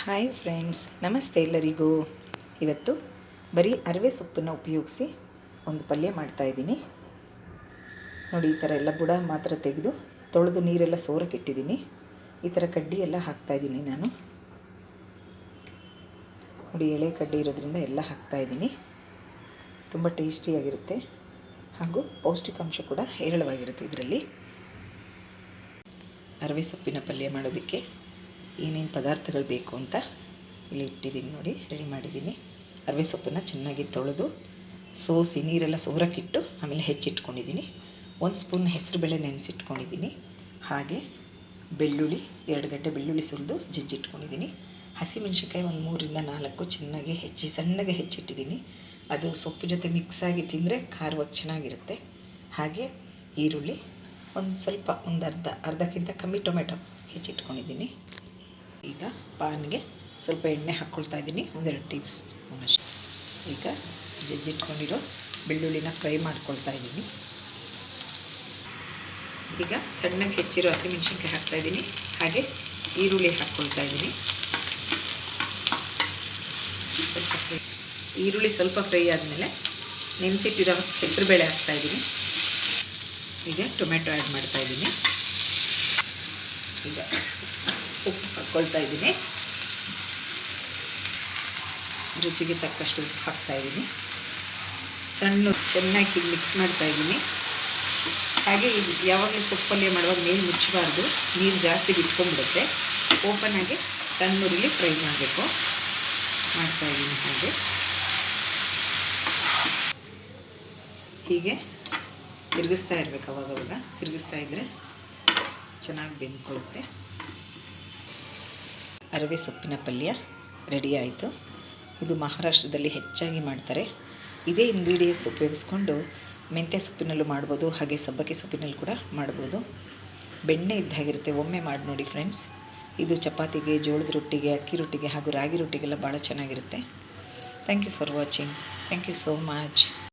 Hi friends, ನಮಸ್ತೆ ಎಲ್ಲರಿಗೂ. ಇವತ್ತು ಬರೀ ಅರವೆ ಸೊಪ್ಪನ್ನು ಉಪಯೋಗಿಸಿ ಒಂದು ಪಲ್ಯ ಮಾಡ್ತಾಯಿದ್ದೀನಿ ನೋಡಿ, ಈ ಥರ ಎಲ್ಲ ಬುಡ ಮಾತ್ರ ತೆಗೆದು ತೊಳೆದು ನೀರೆಲ್ಲ ಸೋರಕ್ಕಿಟ್ಟಿದ್ದೀನಿ. ಈ ಥರ ಕಡ್ಡಿ ಎಲ್ಲ ಹಾಕ್ತಾಯಿದ್ದೀನಿ ನಾನು. ನೋಡಿ, ಎಳೆ ಕಡ್ಡಿ ಇರೋದ್ರಿಂದ ಎಲ್ಲ ಹಾಕ್ತಾಯಿದ್ದೀನಿ ತುಂಬ ಟೇಸ್ಟಿಯಾಗಿರುತ್ತೆ ಹಾಗೂ ಪೌಷ್ಟಿಕಾಂಶ ಕೂಡ ಹೇರಳವಾಗಿರುತ್ತೆ ಇದರಲ್ಲಿ. ಅರವೆ ಸೊಪ್ಪಿನ ಪಲ್ಯ ಮಾಡೋದಕ್ಕೆ. ಏನೇನು ಪದಾರ್ಥಗಳು ಬೇಕು ಅಂತ ಇಲ್ಲಿ ಇಟ್ಟಿದ್ದೀನಿ ನೋಡಿ ರೆಡಿ ಮಾಡಿದ್ದೀನಿ. ಅರಿವೆ ಸೊಪ್ಪನ್ನು ಚೆನ್ನಾಗಿ ತೊಳೆದು, ಸೋಸಿ ನೀರೆಲ್ಲ ಸೋರಕ್ಕಿಟ್ಟು ಆಮೇಲೆ ಹೆಚ್ಚಿಟ್ಕೊಂಡಿದ್ದೀನಿ. ಒಂದು ಸ್ಪೂನ್ ಹೆಸರುಬೇಳೆ ನೆನೆಸಿಟ್ಕೊಂಡಿದ್ದೀನಿ. ಹಾಗೆ ಬೆಳ್ಳುಳ್ಳಿ, ಎರಡು ಗಂಟೆ ಬೆಳ್ಳುಳ್ಳಿ ಸುರಿದು ಜಜ್ಜಿಟ್ಕೊಂಡಿದ್ದೀನಿ ಹಸಿಮೆಣ್ಸಿನ್ಕಾಯಿ ಒಂದು ಮೂರಿಂದ ನಾಲ್ಕು ಚೆನ್ನಾಗಿ ಹೆಚ್ಚಿ, ಸಣ್ಣಗೆ ಹೆಚ್ಚಿಟ್ಟಿದ್ದೀನಿ. ಅದು ಸೊಪ್ಪು ಜೊತೆ ಮಿಕ್ಸ್ ಆಗಿ ತಿಂದರೆ ಖಾರವಾಗಿ ಚೆನ್ನಾಗಿರುತ್ತೆ. ಹಾಗೆ ಈರುಳ್ಳಿ, ಒಂದು ಸ್ವಲ್ಪ ಒಂದು ಅರ್ಧ, ಅರ್ಧಕ್ಕಿಂತ ಕಮ್ಮಿ ಟೊಮೆಟೊ ಹೆಚ್ಚಿಟ್ಕೊಂಡಿದ್ದೀನಿ. ಈಗ ಪಾನ್ಗೆ ಸ್ವಲ್ಪ ಎಣ್ಣೆ ಹಾಕ್ಕೊಳ್ತಾ ಇದ್ದೀನಿ. ಒಂದೆರಡು ಟೀ ಸ್ಪೂನ್ ಅಷ್ಟು ಈಗ ಜಜ್ಜಿಟ್ಕೊಂಡಿರೋ ಬೆಳ್ಳುಳ್ಳಿನ ಫ್ರೈ ಮಾಡ್ಕೊಳ್ತಾ ಇದ್ದೀನಿ. ಈಗ ಸಣ್ಣಗೆ ಹೆಚ್ಚಿರೋ ಹಸಿಮೆಣಸಿನ್ಕಾಯಿ ಹಾಕ್ತಾ ಇದ್ದೀನಿ. ಹಾಗೆ ಈರುಳ್ಳಿ ಹಾಕ್ಕೊಳ್ತಾ ಇದ್ದೀನಿ. ಈರುಳ್ಳಿ ಸ್ವಲ್ಪ ಫ್ರೈ ಆದಮೇಲೆ ನೆನೆಸಿಟ್ಟಿರೋ ಹೆಸರುಬೇಳೆ ಹಾಕ್ತಾಯಿದ್ದೀನಿ ಈಗ ಟೊಮೆಟೊ ಆ್ಯಡ್ ಮಾಡ್ತಾಯಿದ್ದೀನಿ ಈಗ ಉಪ್ಪು ಹಾಕ್ಕೊಳ್ತಾ ಇದ್ದೀನಿ. ರುಚಿಗೆ ತಕ್ಕಷ್ಟು ಉಪ್ಪು ಹಾಕ್ತಾಯಿದ್ದೀನಿ ಸಣ್ಣ ಚೆನ್ನಾಗಿ ಮಿಕ್ಸ್ ಮಾಡ್ತಾ ಇದ್ದೀನಿ. ಹಾಗೆ ಇದು ಯಾವಾಗಲೂ ಸೊಪ್ಪಲ್ಲಿ ಮಾಡುವಾಗ ನೀರು ಮುಚ್ಚಬಾರ್ದು. ನೀರು ಜಾಸ್ತಿ ಬಿಟ್ಕೊಂಡ್ಬಿಡುತ್ತೆ. ಓಪನ್ ಆಗಿ ಸಣ್ಣ ಉರಿಲಿ ಫ್ರೈ ಮಾಡಬೇಕು. ಮಾಡ್ತಾ ಇದ್ದೀನಿ ಹಾಗೆ. ಹೀಗೆ ತಿರುಗಿಸ್ತಾ ಇರಬೇಕು ಅವಾಗವಾಗ. ತಿರುಗಿಸ್ತಾ ಇದ್ದರೆ ಚೆನ್ನಾಗಿ ಬೆಂದ್ಕೊಳ್ಳುತ್ತೆ. ಅರವೆ ಸೊಪ್ಪಿನ ಪಲ್ಯ ರೆಡಿ ಆಯಿತು. ಇದು ಮಹಾರಾಷ್ಟ್ರದಲ್ಲಿ ಹೆಚ್ಚಾಗಿ ಮಾಡ್ತಾರೆ. ಇದೇ ಇಂಗ್ರೀಡಿಯೆಂಟ್ಸ್ ಉಪಯೋಗಿಸ್ಕೊಂಡು ಮೆಂತ್ಯ ಸೊಪ್ಪಿನಲ್ಲೂ ಮಾಡ್ಬೋದು, ಹಾಗೆ ಸಬ್ಬಕ್ಕಿ ಸೊಪ್ಪಿನಲ್ಲಿ ಕೂಡ ಮಾಡ್ಬೋದು. ಬೆಣ್ಣೆ ಇದ್ದಾಗಿರುತ್ತೆ, ಒಮ್ಮೆ ಮಾಡಿ ನೋಡಿ ಫ್ರೆಂಡ್ಸ್ ಇದು ಚಪಾತಿಗೆ, ಜೋಳದ ರೊಟ್ಟಿಗೆ, ಅಕ್ಕಿ ರೊಟ್ಟಿಗೆ ಹಾಗೂ ರಾಗಿ ರೊಟ್ಟಿಗೆಲ್ಲ ಭಾಳ ಚೆನ್ನಾಗಿರುತ್ತೆ. Thank you for watching thank you so much